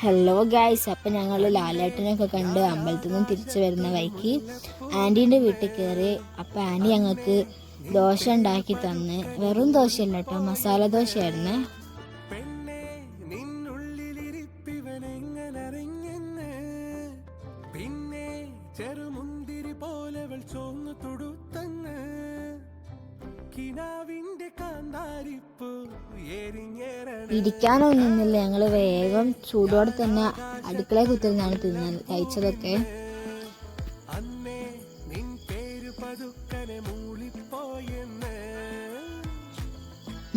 Hello guys അപ്പം ഞങ്ങൾ ലാലേട്ടനൊക്കെ കണ്ട് അമ്പലത്തിൽ നിന്ന് തിരിച്ചു വരുന്ന വഴിക്ക് ആന്റീന്റെ വീട്ടിൽ കയറി അപ്പം ആന്റി ഞങ്ങൾക്ക് ദോശ ഉണ്ടാക്കി തന്ന്. വെറും ദോശയല്ല കേട്ടോ മസാല ദോശയായിരുന്നു. പിന്നെ ചെറുമുന്തിരി പോലവൾ കിനാവിന്റെ കാന്താരിപ്പ് ഇരിക്കാനൊന്നും നിന്നില്ല. ഞങ്ങൾ വേഗം ചൂടോടെ തന്നെ അടുക്കളയിൽ കുത്തിരുന്നാണ് തിന്നാൻ കഴിച്ചതൊക്കെ.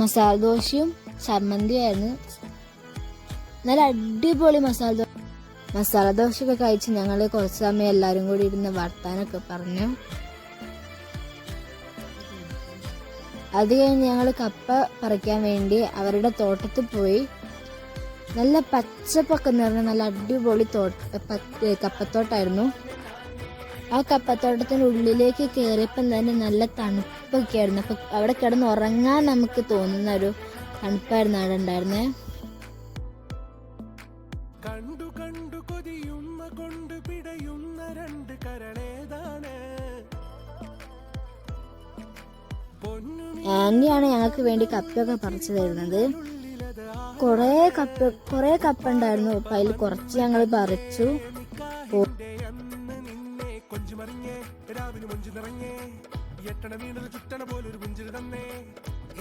മസാല ദോശയും ചമ്മന്തിയായിരുന്നു നല്ല അടിപൊളി മസാല ദോശ മസാല ദോശയൊക്കെ കഴിച്ച് ഞങ്ങൾ കുറച്ച് സമയം എല്ലാവരും കൂടി ഇരുന്ന് വർത്താനൊക്കെ പറഞ്ഞു. അത് കഴിഞ്ഞ് ഞങ്ങൾ കപ്പ പറിക്കാൻ വേണ്ടി അവരുടെ തോട്ടത്തിൽ പോയി. നല്ല പച്ചപ്പൊക്കെ നിറഞ്ഞ നല്ല അടിപൊളി തോട്ട കപ്പത്തോട്ടായിരുന്നു. ആ കപ്പത്തോട്ടത്തിന്റെ ഉള്ളിലേക്ക് കയറിയപ്പം തന്നെ നല്ല തണുപ്പൊക്കെ ആയിരുന്നു അപ്പം അവിടെ കിടന്ന് ഉറങ്ങാൻ നമുക്ക് തോന്നുന്ന ഒരു തണുപ്പായിരുന്നു അവിടെ ഉണ്ടായിരുന്നേ. കണ്ടു കണ്ടു കൊതിയുന്ന കൊണ്ട് പിടയുന്ന രണ്ട് കരളേതാണ്. ആന്റിയാണ് ഞങ്ങൾക്ക് വേണ്ടി കപ്പയൊക്കെ പറിച്ചു തരുന്നത്. കുറേ കപ്പ കുറേ കപ്പ ഉണ്ടായിരുന്നു. അപ്പം അതിൽ കുറച്ച് ഞങ്ങൾ പറിച്ചു.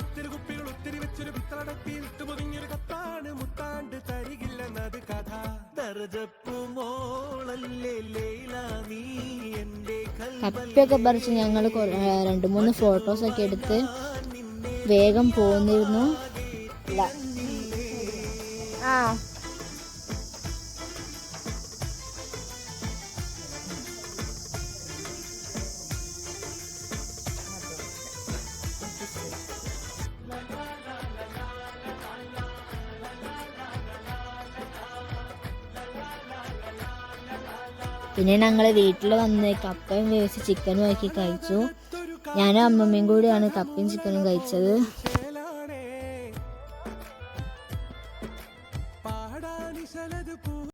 ഇത്തിരി വെച്ചൊരു കഥ കപ്പയൊക്കെ പറിച്ച് ഞങ്ങൾ രണ്ട് മൂന്ന് ഫോട്ടോസ് ഒക്കെ എടുത്ത് വേഗം പോന്നിരുന്നു അല്ല ആ. പിന്നെ ഞങ്ങൾ വീട്ടിൽ വന്ന് കപ്പയും വേവിച്ച് ചിക്കനും ആക്കി കഴിച്ചു. ഞാനും അമ്മമ്മയും കൂടിയാണ് കപ്പയും ചിക്കനും കഴിച്ചത്. പാടാനിശലത്